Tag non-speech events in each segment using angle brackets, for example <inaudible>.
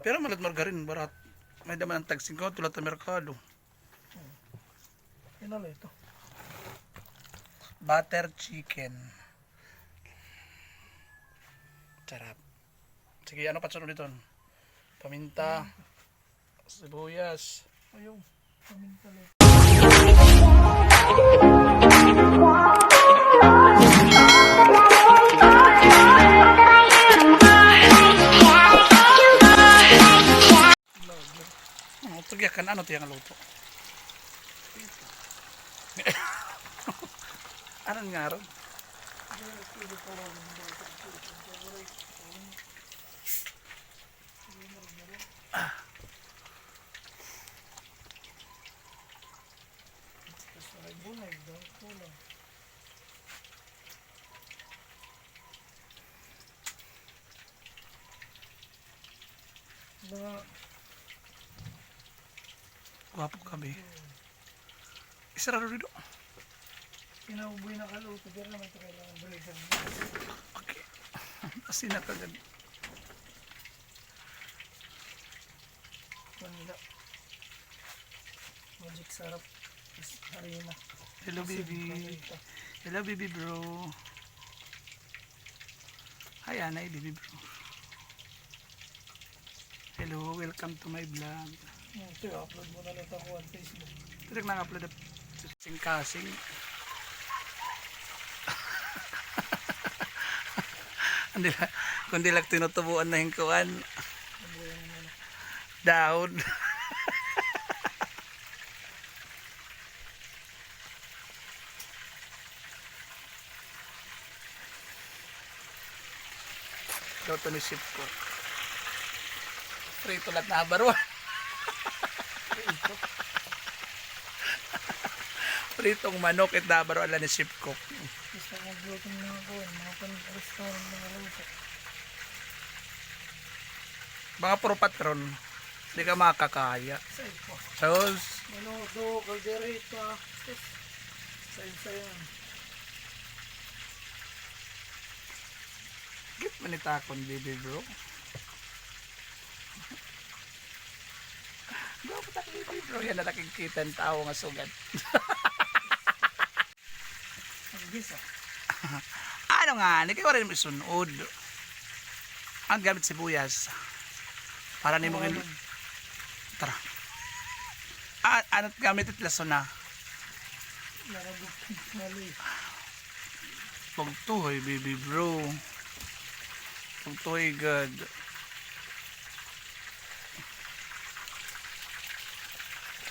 Pero malat margarin, barat. May daman ang tagsing ko, tulad sa merkado. Inala ito. Butter chicken. Sarap. Sige, ano pa sunod dito? Paminta. Sibuyas. Ayaw. Pamintala. <laughs> Ano, ano tiyang luto? <laughs> ano nga ron? Mga Gwapo kami. Isarado dito. pinauboy na kaluto. Pero naman ito kailangan balikan mo. Okay. <laughs> Asin na kagad. Manila. Magic sarap. Harina. Hello baby. Hello baby bro. Hi Anay baby bro. Hello, welcome to my vlog. Ito, upload mo na lang ako on Facebook. Ito nang-upload na kasing-kasing. <laughs> Hindi lang, kundi lang tinutubuan na yung kuwan. Down. <laughs> Luto ni ship ko. Prito lahat na barwa. <laughs> Pritong manok at nabaro ala ni ship cook. Gusto ko magluto ng mga kuwan. Mga pan-restaurant mga luto. Mga puro patron. Hindi ka makakaya. Sa ito. Sos, Menudo, caldereta. Sa yan. git manitakon baby bro. Bro. Yan na nakikita ang tao nga sugat. <laughs> Ano nga, hindi kayo rin isunod. Ang gamit sibuyas. Para ni mo gin... Tara. Ah, ano't gamit it laso na. Pagtuhoy, baby bro. Pagtuhoy, God.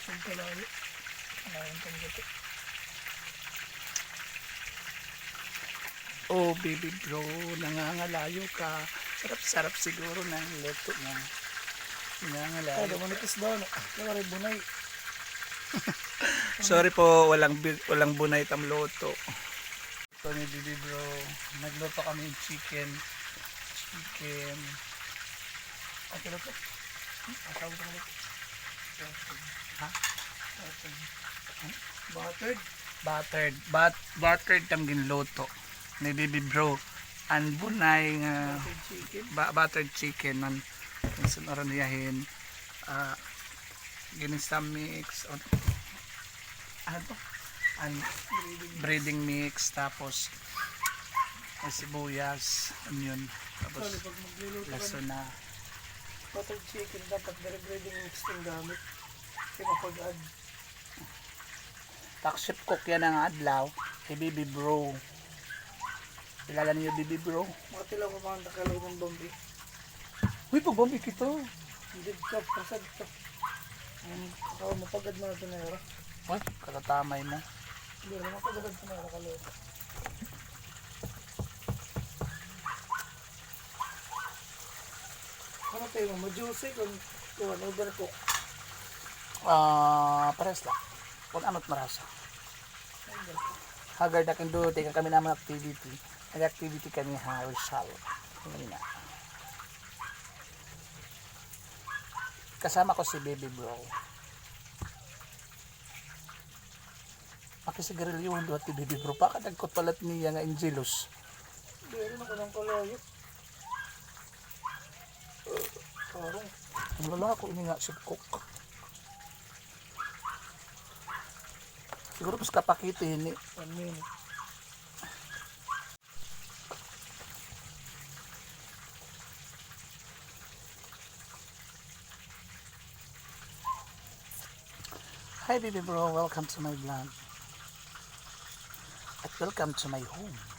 Ang kalayo. Kalayan kang gato. Oh, baby bro, nangangalayo ka. Sarap-sarap siguro ng luto na. Ay, Nangangalayo. dumanitis daw. no? Kaya rin bunay. <laughs> Sorry po, walang walang bunay tam luto. Ito ni baby bro. Nagluto kami ng chicken. Chicken. Ang kalato. Asaw ko ulit. Ha? Buttered. Buttered. But, buttered. Tam ginluto. Ni baby bro. Ang bunay nga Buttered chicken. ba- buttered chicken yung sunaran niyahin ah ginisa mix. O ano to? An breading mix. tapos sibuyas. Onion tapos magluluto ka laso na buttered chicken, dapat very breading mix yung gamit. Kasi mapag-add. takship cook yan ang adlaw kay baby bro kilala niyo baby bro Mga tilaw ko mga nakalaw ng bombi. huy pagbombi kito Hindi ka, prasad ka. Um, ako, mapagad mo na yara. Uy, katatamay mo Hindi, mapagad ito na yara kaluto. Ano tayo mo? Ma-juicy kung kung overcook. ah pares lang kung ano't marasa Haggard na kendo, tingnan kami naman activity. Nag-activity kami ha, Rizal. Kanina. Kasama ko si Baby Bro. Makisigarilyo yung duhat ni Baby Bro. Baka nagkot palat niya nga Angelos. Hindi, rin ako ng kalayo. Parang, Ang lalako ini nga si Cook. Siguro mas kapakiti ni. One minute. Hi baby bro, welcome to my vlog. At welcome to my home.